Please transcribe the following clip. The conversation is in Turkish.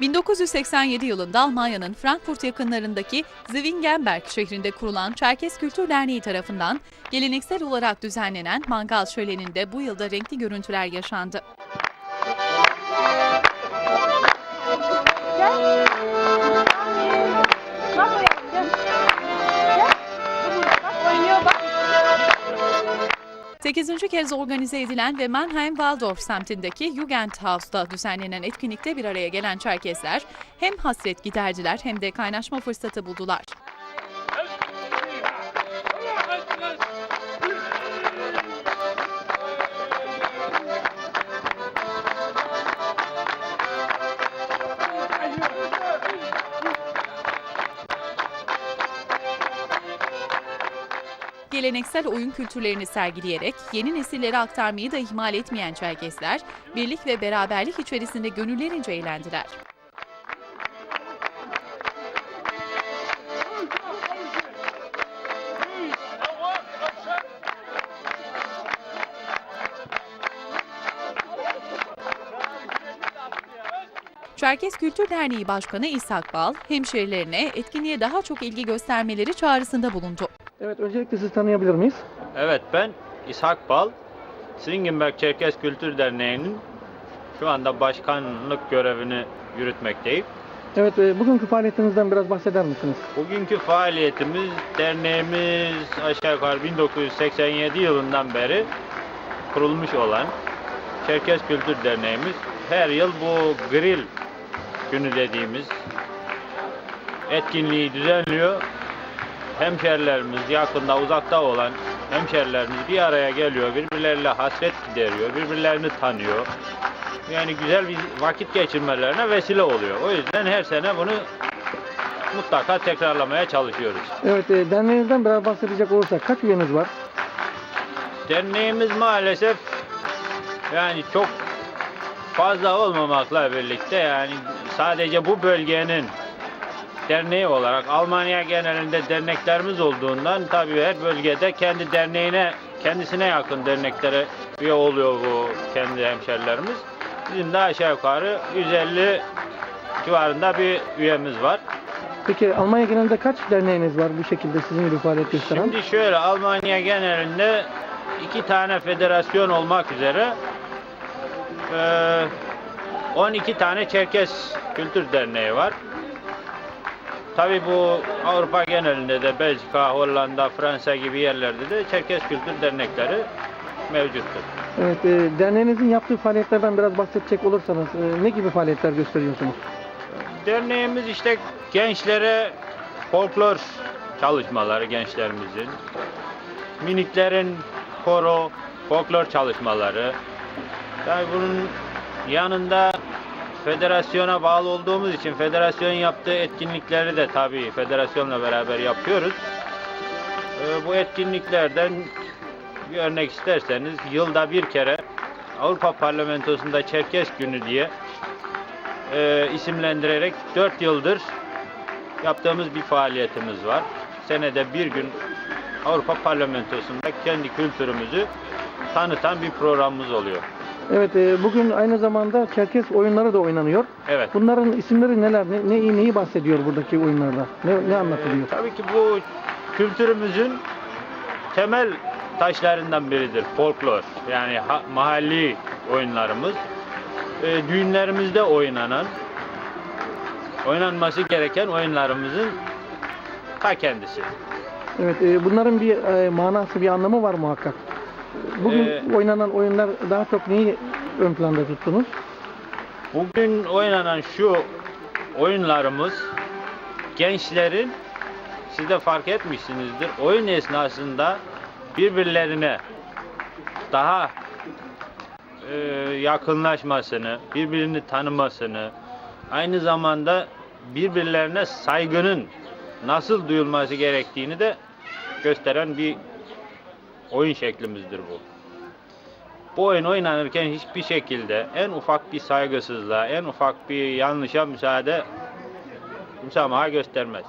1987 yılında Almanya'nın Frankfurt yakınlarındaki Zwingenberg şehrinde kurulan Çerkes Kültür Derneği tarafından geleneksel olarak düzenlenen mangal şöleninde bu yılda renkli görüntüler yaşandı. 8. kez organize edilen ve Mannheim-Waldorf semtindeki Jugendhaus'ta düzenlenen etkinlikte bir araya gelen Çerkesler hem hasret giderdiler hem de kaynaşma fırsatı buldular. Geleneksel oyun kültürlerini sergileyerek yeni nesillere aktarmayı da ihmal etmeyen Çerkesler, birlik ve beraberlik içerisinde gönüllerince eğlendiler. Çerkes Kültür Derneği Başkanı İshak Bal, hemşerilerine etkinliğe daha çok ilgi göstermeleri çağrısında bulundu. Evet, öncelikle sizi tanıyabilir miyiz? Evet ben İshak Bal, Slingenberg Çerkes Kültür Derneği'nin şu anda başkanlık görevini yürütmekteyim. Evet, e, bugünkü faaliyetinizden biraz bahseder misiniz? Bugünkü faaliyetimiz, derneğimiz aşağı yukarı 1987 yılından beri kurulmuş olan Çerkes Kültür Derneğimiz her yıl bu grill günü dediğimiz etkinliği düzenliyor. Hemşerilerimiz, yakında uzakta olan hemşerilerimiz bir araya geliyor, birbirleriyle hasret gideriyor, birbirlerini tanıyor. Yani güzel bir vakit geçirmelerine vesile oluyor. O yüzden her sene bunu mutlaka tekrarlamaya çalışıyoruz. Evet, e, derneğinizden biraz bahsedecek olursak kaç üyeniz var? Derneğimiz maalesef yani çok fazla olmamakla birlikte yani sadece bu bölgenin derneği olarak Almanya genelinde derneklerimiz olduğundan tabii her bölgede kendi derneğine kendisine yakın derneklere üye oluyor bu kendi hemşerilerimiz. Bizim de aşağı yukarı 150 civarında bir üyemiz var. Peki Almanya genelinde kaç derneğiniz var bu şekilde sizin gibi faaliyet gösteren? Şimdi şöyle Almanya genelinde iki tane federasyon olmak üzere eee, 12 tane Çerkes Kültür Derneği var. Tabi bu Avrupa genelinde de Belçika, Hollanda, Fransa gibi yerlerde de Çerkes Kültür Dernekleri mevcuttur. Evet, e, derneğinizin yaptığı faaliyetlerden biraz bahsedecek olursanız e, ne gibi faaliyetler gösteriyorsunuz? Derneğimiz işte gençlere folklor çalışmaları gençlerimizin, miniklerin koro, folklor çalışmaları. Tabii bunun yanında federasyona bağlı olduğumuz için federasyon yaptığı etkinlikleri de tabii federasyonla beraber yapıyoruz. Ee, bu etkinliklerden bir örnek isterseniz yılda bir kere Avrupa Parlamentosu'nda Çerkes Günü diye e, isimlendirerek 4 yıldır yaptığımız bir faaliyetimiz var. Senede bir gün Avrupa Parlamentosu'nda kendi kültürümüzü tanıtan bir programımız oluyor. Evet, e, bugün aynı zamanda Çerkes oyunları da oynanıyor. Evet. Bunların isimleri neler? Ne, ne neyi bahsediyor buradaki oyunlarda? Ne, ne anlatılıyor? Tabii ki bu kültürümüzün temel taşlarından biridir folklor. Yani ha- mahalli oyunlarımız. E, düğünlerimizde oynanan, oynanması gereken oyunlarımızın ta kendisi. Evet, e, bunların bir e, manası, bir anlamı var muhakkak. Bugün Ee, oynanan oyunlar daha çok neyi ön planda tuttunuz? Bugün oynanan şu oyunlarımız gençlerin siz de fark etmişsinizdir oyun esnasında birbirlerine daha e, yakınlaşmasını, birbirini tanımasını, aynı zamanda birbirlerine saygının nasıl duyulması gerektiğini de gösteren bir oyun şeklimizdir bu. Bu oyun oynanırken hiçbir şekilde en ufak bir saygısızlığa, en ufak bir yanlışa müsaade müsamaha göstermez.